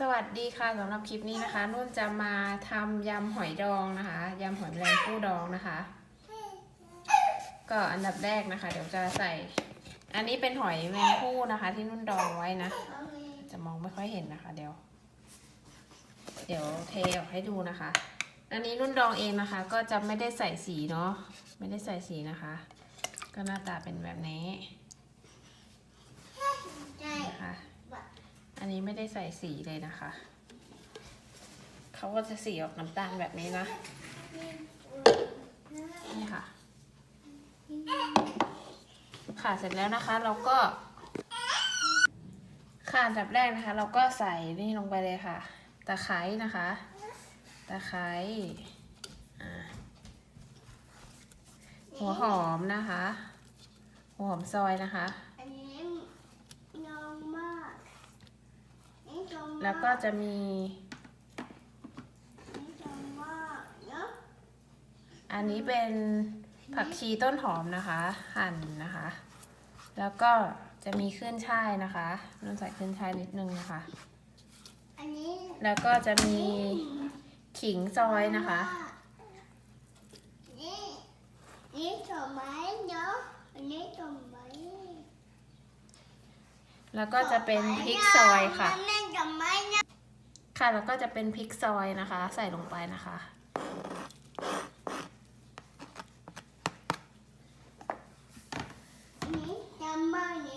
สวัสดีค่ะสำหรับคลิปนี้นะคะนุ่นจะมาทำยำหอยดองนะคะยำหอยแมลงภู่ดองนะคะ ก็อันดับแรกนะคะ เดี๋ยวจะใส่ อันนี้เป็นหอยแมลงภู่นะคะ ที่นุ่นดองไว้นะ จะมองไม่ค่อยเห็นนะคะ เดี๋ยว เดี๋ยวเทออกให้ดูนะคะ อันนี้นุ่นดองเองนะคะ ก็จะไม่ได้ใส่สีเนาะไม่ได้ใส่สีนะคะ ก็หน้าตาเป็นแบบนี้นะคะ นนี้ไม่ได้ใส่สีเลยนะคะ เขาก็จะสีออกน้ำตาลแบบนี้นะ นี่ค่ะ ค่ะเสร็จแล้วนะคะ เราก็ค่ะอันดับแรกนะคะ เราก็ใส่นี่ลงไปเลยค่ะ ตะไคร้นะคะ ตะไคร้อ่หัวหอมนะคะ หัวหอมซอยนะคะ อันนี้ยาวมากนี่ยาวมาก แล้วก็จะมีอันนี้เป็นผักชีต้นหอมนะคะ หั่นนะคะ แล้วก็จะมีขึ้นช่ายนะคะนุ่นใส่ขึ้นช่ายนิดนึงนะคะอันนี้แล้วก็จะมีขิงซอยนะคะนี่นี่ดอกไม้เนาะอันนี้ดอกไม้ แล้วก็จะเป็นพริกซอยค่ะ ค่ะแล้วก็จะเป็นพริกซอยนะคะ ใส่ลงไปนะคะ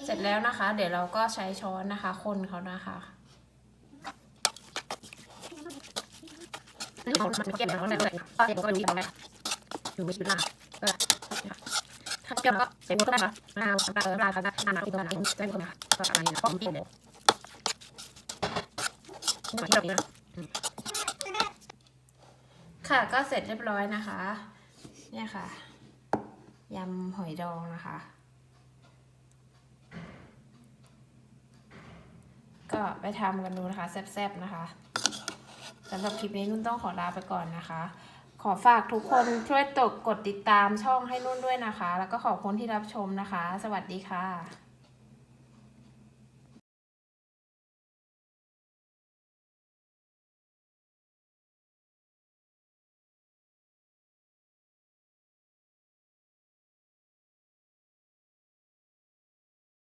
เสร็จแล้วนะคะ เดี๋ยวเราก็ใช้ช้อนนะคะ คนเขานะคะเอามันเก็บแล้วเนี่ยก็เดี๋ยวก็มีอะไรอยู่ไม่ชุดละก็ถ้า เกี่ยวก็ใส่หมดก็ได้ค่ะน้ำตาลน้ำตาลน้ำตาลน้ำอีกตัวนึงใส่หมดนะคะก็อะไรนะก็มีเดียนี่ที่เราดีนะค่ะก็เสร็จเรียบร้อยนะคะ เนี่ยค่ะยำหอยดองนะคะ ก็ไปทำกันดูนะคะแซ่บๆนะคะสำหรับคลิปนี้นุ่นต้องขอลาไปก่อนนะคะ ขอฝากทุกคนช่วยตกกดติดตามช่องให้นุ่นด้วยนะคะ แล้วก็ขอบคุณที่รับชมนะคะ สวัสดีค่ะ